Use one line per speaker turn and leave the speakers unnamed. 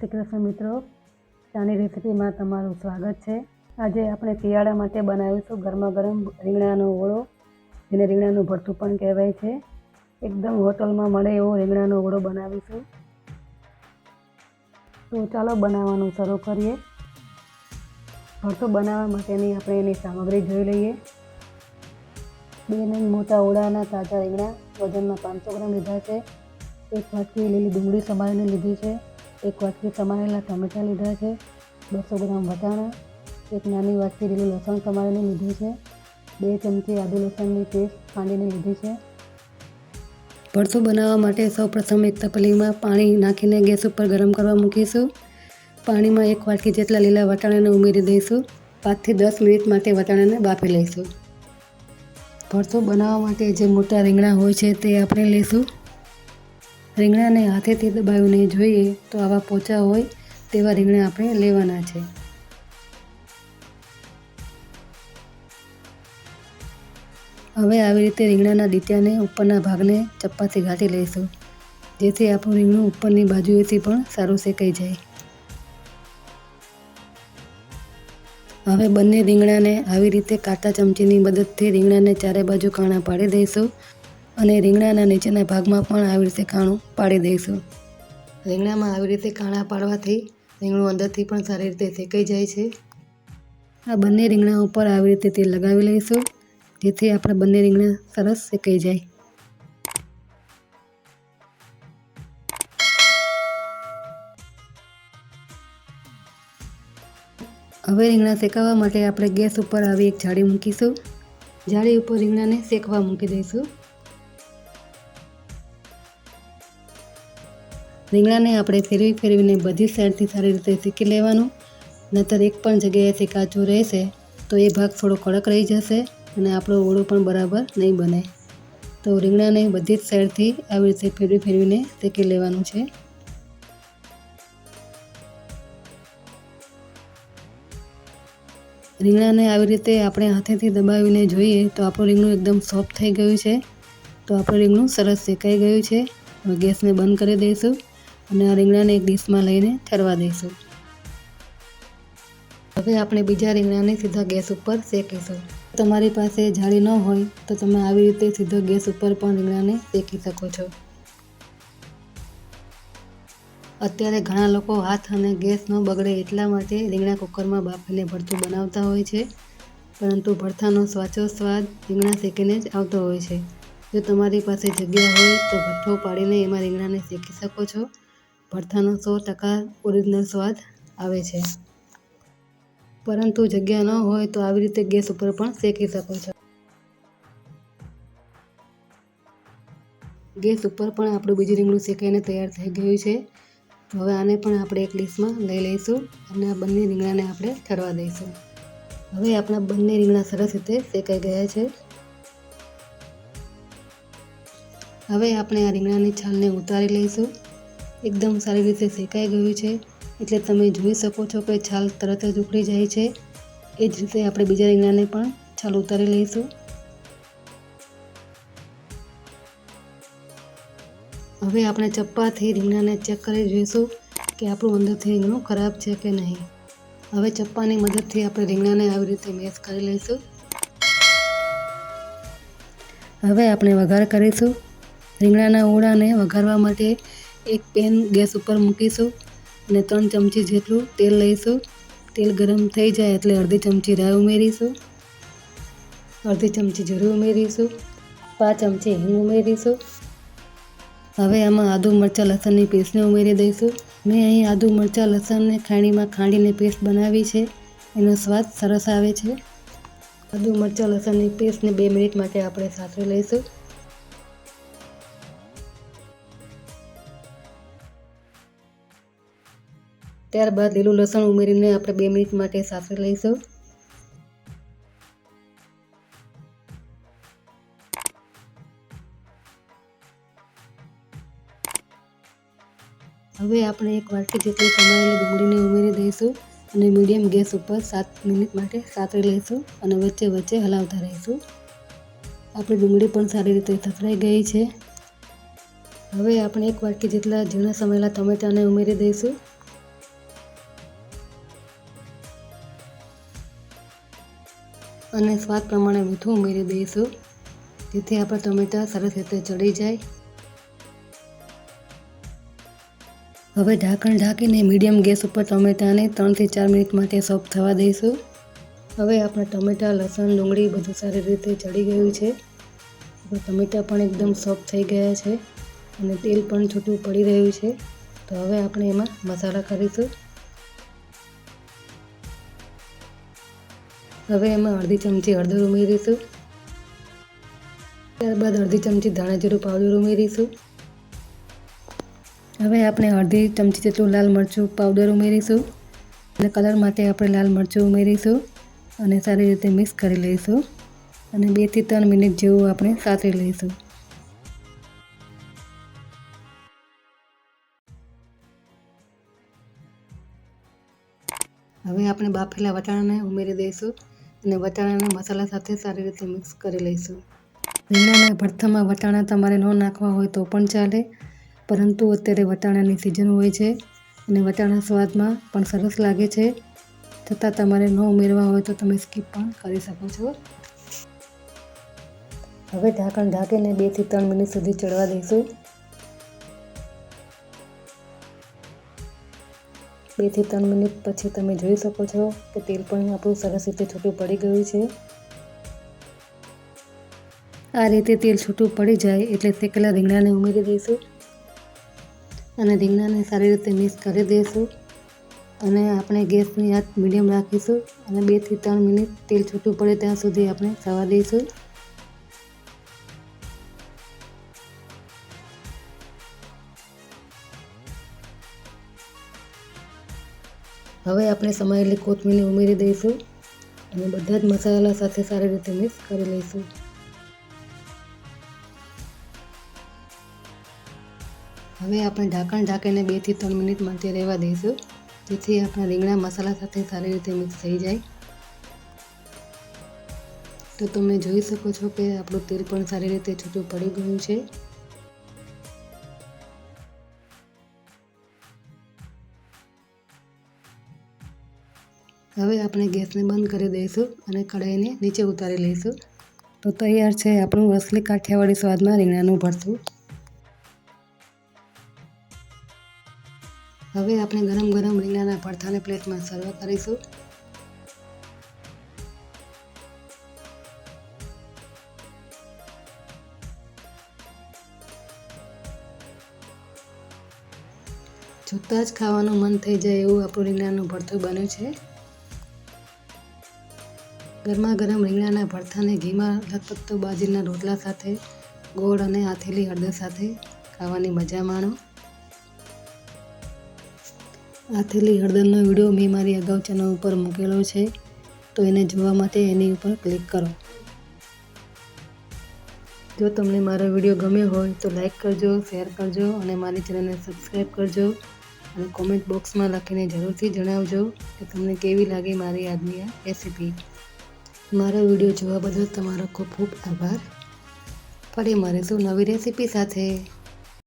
શ્રી કૃષ્ણ મિત્રો ચાની રેસીપીમાં તમારું સ્વાગત છે. આજે આપણે શિયાળા માટે બનાવીશું ગરમા ગરમ રીંગણાનો ઓળો, જેને રીંગણાનું ભરતું પણ કહેવાય છે. એકદમ હોટલમાં મળે એવો રીંગણાનો ઓળો બનાવીશું. તો ચાલો બનાવવાનું શરૂ કરીએ. ભરતું બનાવવા માટેની આપણે એની સામગ્રી જોઈ લઈએ. બે નંગ મોટા ઓળાના તાજા રીંગણા, વજનમાં પાંચસો ગ્રામ લીધા છે. એક વાટકી લીલી ડુંગળી સમારીને લીધી છે. એક વાટકી સમારેલા ટમેટાં લીધા છે, બસો ગ્રામ વટાણા, એક નાની વાટકી લીલું લસણ સમારીને લીધું છે, બે ચમચી આદુ લસણની પેસ્ટ ખાંડીને લીધી છે. ભરતું બનાવવા માટે સૌપ્રથમ એક તપલીમાં પાણી નાખીને ગેસ ઉપર ગરમ કરવા મૂકીશું. પાણીમાં એક વાટકી જેટલા લીલા વટાણાને ઉમેરી દઈશું. પાંચથી દસ મિનિટ માટે વટાણાને બાફી લઈશું. ભરતું બનાવવા માટે જે મોટા રીંગણા હોય છે તે આપણે લઈશું. રીંગણાને હાથેથી દબાવીને જોઈએ તો આવા પોચા હોય તેવા રીંગણા આપણે લેવાના છે. હવે આવી રીતે રીંગણાના ડીટિયાને ઉપરના ભાગને ચપ્પાથી ઘાટી લઈશું, જેથી આપણું રીંગણું ઉપરની બાજુએથી પણ સારું શેકાઈ જાય. હવે બંને રીંગણાને આવી રીતે કાંટા ચમચીની મદદથી રીંગણાને ચારે બાજુ કાણા પાડી દઈશું. અને રીંગણાના નીચેના ભાગમાં પણ આવી રીતે કાણું પાડી દઈશું. રીંગણામાં આવી રીતે કાણા પાડવાથી રીંગણું અંદરથી પણ સારી રીતે શેકાઈ જાય છે. આ બંને રીંગણા ઉપર આવી રીતે તેલ લગાવી લઈશું, જેથી આપણા બંને રીંગણા સરસ શેકાઈ જાય. હવે રીંગણા શેકાવા માટે આપણે ગેસ ઉપર આવી એક જાળી મૂકીશું. જાળી ઉપર રીંગણાને શેકવા મૂકી દઈશું. રીંગણાને આપણે ફેરવી ફેરવીને બધી સાઈડથી સારી રીતે શેકી લેવાનું. નહીતર એક પણ જગ્યાએથી કાચું રહેશે તો એ ભાગ થોડો કડક રહી જશે અને આપણો ઓળો પણ બરાબર નહીં બને. તો રીંગણાને બધી જ સાઈડથી આવી રીતે ફેરવી ફેરવીને શેકી લેવાનું છે. રીંગણાને આવી રીતે આપણે હાથેથી દબાવીને જોઈએ તો આપણું રીંગણું એકદમ સોફ્ટ થઈ ગયું છે. તો આપણું રીંગણું સરસ શેકાઈ ગયું છે. હવે ગેસને બંધ કરી દઈશું. અને આ રીંગણાને એક ડીશમાં લઈને ઠરવા દઈશું. હવે આપણે બીજા રીંગણાને સીધા ગેસ ઉપર શેકીશું. તમારી પાસે જાળી ન હોય તો તમે આવી રીતે સીધો ગેસ ઉપર પણ રીંગણાને શેકી શકો છો. અત્યારે ઘણા લોકો હાથ અને ગેસ ન બગડે એટલા માટે રીંગણા કુકરમાં બાફીને ભરતું બનાવતા હોય છે. પરંતુ ભરથાનો સ્વાચો સ્વાદ રીંગણા શેકીને જ આવતો હોય છે. જો તમારી પાસે જગ્યા હોય તો ભઠ્ઠો પાડીને એમાં રીંગણાને શેકી શકો છો. ભરથાનો સો ટકા ઓરિજિનલ સ્વાદ આવે છે. પરંતુ જગ્યા ન હોય તો આવી રીતે ગેસ ઉપર પણ શેકી શકો છો. ગેસ ઉપર પણ આપણું બીજું રીંગણું શેકાઈને તૈયાર થઈ ગયું છે. હવે આને પણ આપણે એક ડીશમાં લઈ લઈશું અને આ બંને રીંગણાને આપણે ઠરવા દઈશું. હવે આપણા બંને રીંગણા સરસ રીતે શેકાઈ ગયા છે. હવે આપણે આ રીંગણાની છાલને ઉતારી લઈશું. એકદમ સારી રીતે શેકાઈ ગયું છે. એટલે તમે જોઈ શકો છો કે છાલ તરત જ ઉખડી જાય છે. એ જ રીતે આપણે બીજા રીંગણાને પણ છાલ ઉતારી લઈશું. હવે આપણે ચપ્પાથી રીંગણાને ચેક કરી જોઈશું કે આપણું અંદરથી રીંગણું ખરાબ છે કે નહીં. હવે ચપ્પાની મદદથી આપણે રીંગણાને આવી રીતે મેશ કરી લઈશું. હવે આપણે વઘાર કરીશું. રીંગણાના ઓળાને વઘારવા માટે એક પેન ગેસ ઉપર મૂકીશું અને ત્રણ ચમચી જેટલું તેલ લઈશું. તેલ ગરમ થઈ જાય એટલે અડધી ચમચી રાઈ ઉમેરીશું. અડધી ચમચી જીરું ઉમેરીશું. પાંચ ચમચી હિંગ ઉમેરીશું. હવે આમાં આદુ, મરચાં, લસણની પેસ્ટને ઉમેરી દઈશું. મેં અહીં આદુ, મરચાં, લસણને ખાણીમાં ખાંડીને પેસ્ટ બનાવી છે. એનો સ્વાદ સરસ આવે છે. આદુ, મરચાં, લસણની પેસ્ટને બે મિનિટ માટે આપણે સાથે લઈશું. ત્યારબાદ લીલું લસણ ઉમેરીને આપણે બે મિનિટ માટે સાસરી લઈશું. હવે આપણે એક વાટકી જેટલી સમાયેલી ડુંગળીને ઉમેરી દઈશું અને મીડિયમ ગેસ ઉપર સાત મિનિટ માટે સાતરી લઈશું અને વચ્ચે વચ્ચે હલાવતા રહીશું. આપણી ડુંગળી પણ સારી રીતે સતરાઈ ગઈ છે. હવે આપણે એક વાટકી જેટલા ઝીણા સમારેલા ટમેટાને ઉમેરી દઈશું. અને સ્વાદ પ્રમાણે મીઠું ઉમેરી દઈશું. જેથી આપણા ટમેટા સરસ રીતે ચડી જાય. હવે ઢાંકણ ઢાંકીને મીડિયમ ગેસ ઉપર ટમેટાને ત્રણથી ચાર મિનિટ માટે સોફ્ટ થવા દઈશું. હવે આપણા ટમેટાં, લસણ, ડુંગળી બધું સારી રીતે ચડી ગયું છે. ટમેટાં પણ એકદમ સોફ્ટ થઈ ગયા છે અને તેલ પણ છૂટું પડી રહ્યું છે. તો હવે આપણે એમાં મસાલા કરીશું. હવે એમાં અડધી ચમચી હળદર ઉમેરીશું. ત્યારબાદ અડધી ચમચી ધાણા જીરું પાવડર ઉમેરીશું. હવે આપણે અડધી ચમચી જેટલું લાલ મરચું પાવડર ઉમેરીશું. અને કલર માટે આપણે લાલ મરચું ઉમેરીશું અને સારી રીતે મિક્સ કરી લઈશું. અને બેથી ત્રણ મિનિટ જેવું આપણે સાતરી લઈશું. હવે આપણે બાફેલા વટાણાને ઉમેરી દઈશું. અને વટાણાના મસાલા સાથે સારી રીતે મિક્સ કરી લઈશું. રીંગણાના ભરથામાં વટાણા તમારે ન નાખવા હોય તો પણ ચાલે, પરંતુ અત્યારે વટાણાની સિઝન હોય છે અને વટાણા સ્વાદમાં પણ સરસ લાગે છે. છતાં તમારે ન ઉમેરવા હોય તો તમે સ્કીપ પણ કરી શકો છો. હવે ઢાંકણ ઢાંકીને બેથી ત્રણ મિનિટ સુધી ચડવા દઈશું. બેથી ત્રણ મિનિટ પછી તમે જોઈ શકો છો કે તેલ પણ આપણું સરસ રીતે છૂટું પડી ગયું છે. આ રીતે તેલ છૂટું પડી જાય એટલે શેકેલા રીંગણાને ઉમેરી દઈશું. અને રીંગણાને સારી રીતે મિક્સ કરી દઈશું. અને આપણે ગેસની આંચ મીડિયમ રાખીશું. અને બેથી ત્રણ મિનિટ તેલ છૂટું પડે ત્યાં સુધી આપણે સવા દઈશું. હવે આપણે સમાયેલી કોથમીરને ઉમેરી દઈશું અને બધા જ મસાલા સાથે સારી રીતે મિક્સ કરી લઈશું. હવે આપણે ઢાંકણ ઢાંકીને બેથી ત્રણ મિનિટ માટે રહેવા દઈશું, જેથી આપણા રીંગણા મસાલા સાથે સારી રીતે મિક્સ થઈ જાય. તો તમે જોઈ શકો છો કે આપણું તેલ પણ સારી રીતે છૂટું પડી ગયું છે. હવે આપણે ગેસને બંધ કરી દઈશું અને કઢાઈને નીચે ઉતારી લઈશું. તો તૈયાર છે આપણું અસલી કાઠિયાવાડી સ્વાદમાં રીંગણાનું ભરતું. હવે આપણે ગરમ ગરમ રીંગણાના ભરથાને પ્લેટમાં સર્વ કરીશું. જોતાં જ ખાવાનું મન થઈ જાય એવું આપણું રીંગણાનું ભરથું બન્યું છે. ગરમા ગરમ રીંગણાના ભરથાને ઘીમાં લખપત્તો બાજરીના રોટલા સાથે, ગોળ અને આથેલી હળદર સાથે ખાવાની મજા માણો. આથેલી હળદરનો વીડિયો મેં મારી અગાઉ ચેનલ ઉપર મૂકેલો છે, તો એને જોવા માટે એની ઉપર ક્લિક કરો. જો તમને મારો વીડિયો ગમ્યો હોય તો લાઈક કરજો, શેર કરજો અને મારી ચેનલને સબસ્ક્રાઈબ કરજો અને કોમેન્ટ બોક્સમાં લખીને જરૂરથી જણાવજો કે તમને કેવી લાગી મારી આજની આ રેસીપી. મારો વીડિયો જોવા બદલ તમારો ખૂબ ખૂબ આભાર. ફરી મળીશું નવી રેસીપી સાથે.